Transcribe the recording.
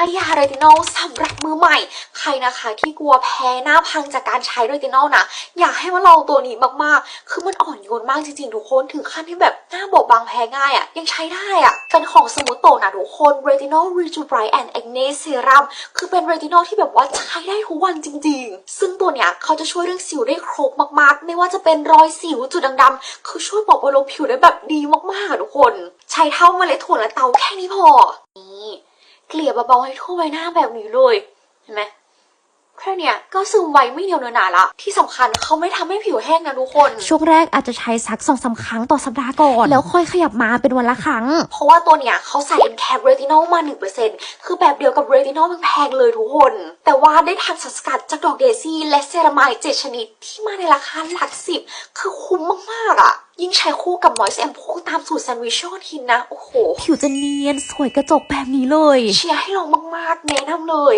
ป้ายยาเรตินอลสำหรับมือใหม่ ใครนะคะที่กลัวแพ้หน้าพังจากการใช้เรตินอลนะ อยากให้มาลองตัวนี้มากๆ คือมันอ่อนโยนมากจริงๆ ทุกคนถึงขั้นที่แบบหน้าบอบบางแพ้ง่ายอะ่ะ ยังใช้ได้อะ่ะ เป็นของสมูทโตนะทุกคน Retinol Rejuvenate and Acne Serum คือเป็นเรตินอลที่แบบว่าใช้ได้ทุกวันจริง ๆ ซึ่งตัวเนี้ยเขาจะช่วยเรื่องสิวได้ครบมากๆ ไม่ว่าจะเป็นรอยสิวจุดดำๆคือช่วยปลอบประโลมผิวได้แบบดีมากๆทุกคน ใช้เท่าเมล็ดถั่วและเตาแค่นี้พอ เกลี่ยเบาๆให้ทั่วใบหน้าแบบนี้เลย เห็นไหมแค่เนี้ยก็ซึมไวไม่เหนียวเนอะหนาละ ที่สำคัญเขาไม่ทำให้ผิวแห้งนะทุกคน ช่วงแรกอาจจะใช้สักสองสาครั้งต่อสัปดาห์ก่อน แล้วค่อยขยับมาเป็นวันละครั้ง เพราะว่าตัวเนี้ยเขาใส่ n c a p retinol มา 1%คือแบบเดียวกับ retinol แพงๆเลยทุกคน แต่ว่าได้ทางสารสกัดจากดอกเดซี่และเซรามาย7ชนิดที่มาในราคาหลักสิบคือคุ้มมากๆอะ ยิ่งใช้คู่กับ moist and poo ตามสูตรแซนด์วิชอทินนะ โอ้โห ผิวจะเนียนสวยกระจกแบบนี้เลย เชียร์ให้ลองมากๆแนะนำเลย